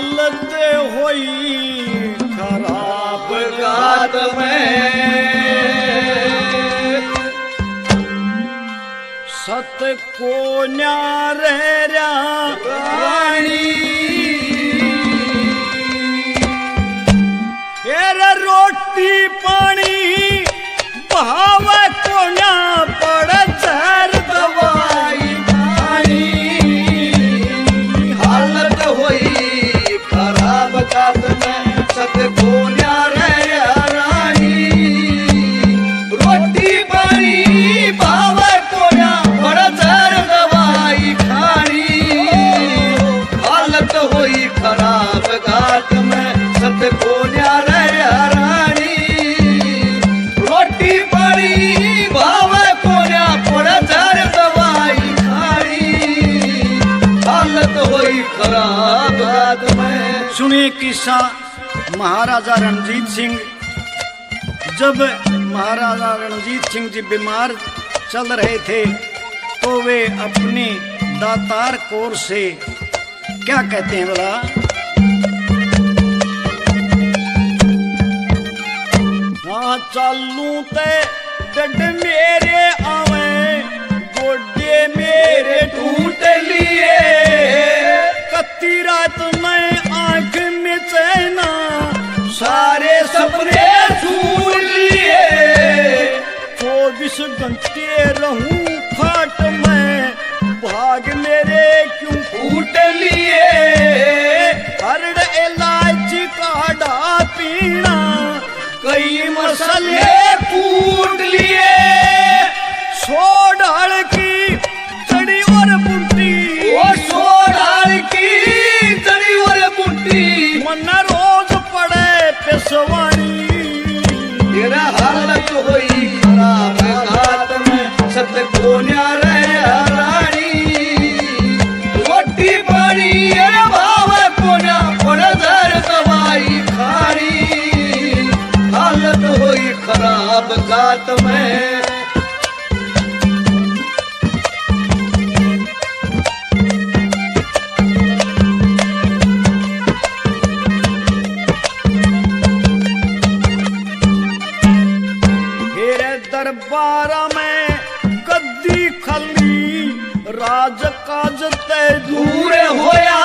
हालत होई खराब गात में सत को न्यारे रा रानी फिर सुनिए किस्सा महाराजा रणजीत सिंह। जब महाराजा रणजीत सिंह जी बीमार चल रहे थे तो वे अपनी दातार कोर से क्या कहते हैं बोला चालू ते डड मेरे आवे गोडे मेरे टूट लिए कत्ती रात में आँख में चैना सारे सपने छूट लिए चौबीस घंटे रहूँ खाट में भाग मेरे क्यों फूट लिए Yeah. में फिर दरबार में गद्दी खली, राज काज ते दूर होया।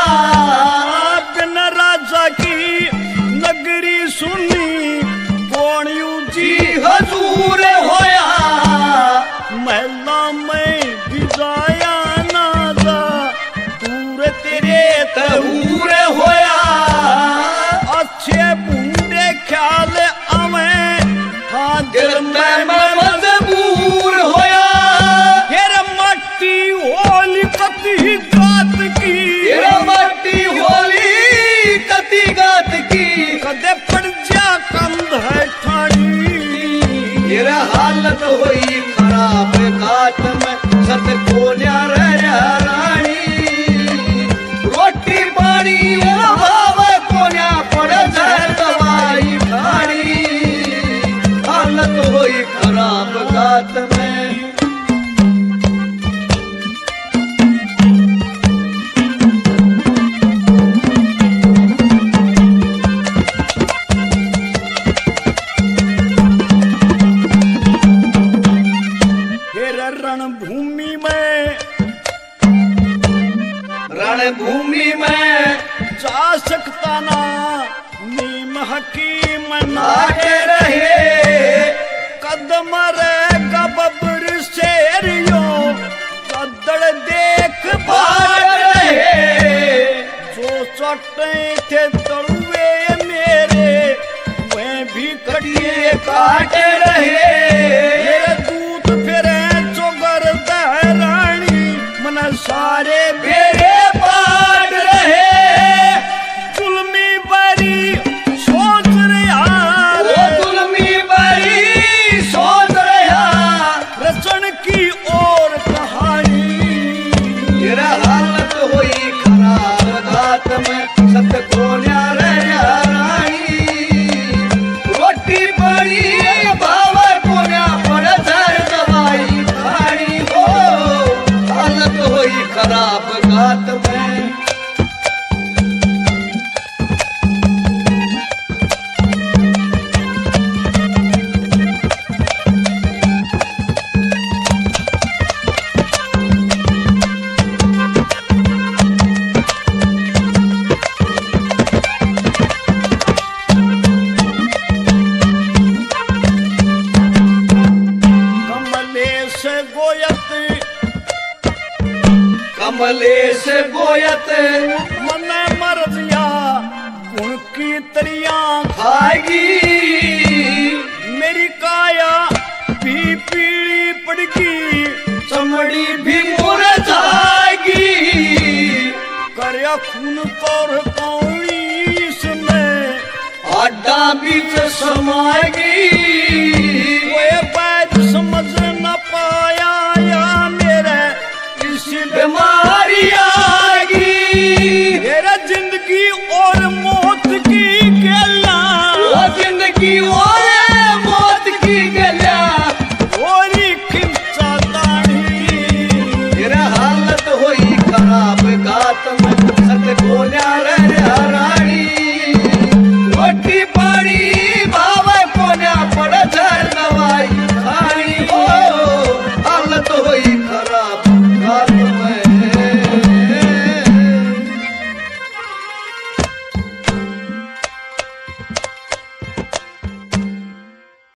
बिन राजा की नगरी सुनी हुई खराब घाट सत रणभूमि में। रणभूमि में। जा सकता ना नीम हकीम आगे नाटे रहे। कदम रहेगा बबर शेरियो कदड़ देख बाग रहे। जो चटे थे तड़ुए मेरे वे भी कटिए काट खरा अपघात कमलेश गोयत मन मर दिया गुण की तरिया खाएगी। मेरी काया भी पीली पड़गी। चमड़ी भी मुरझाएगी करया खून पर कौड़ी इसमें। आडा बीच समाएगी। गात मन सत बोल्या रे हर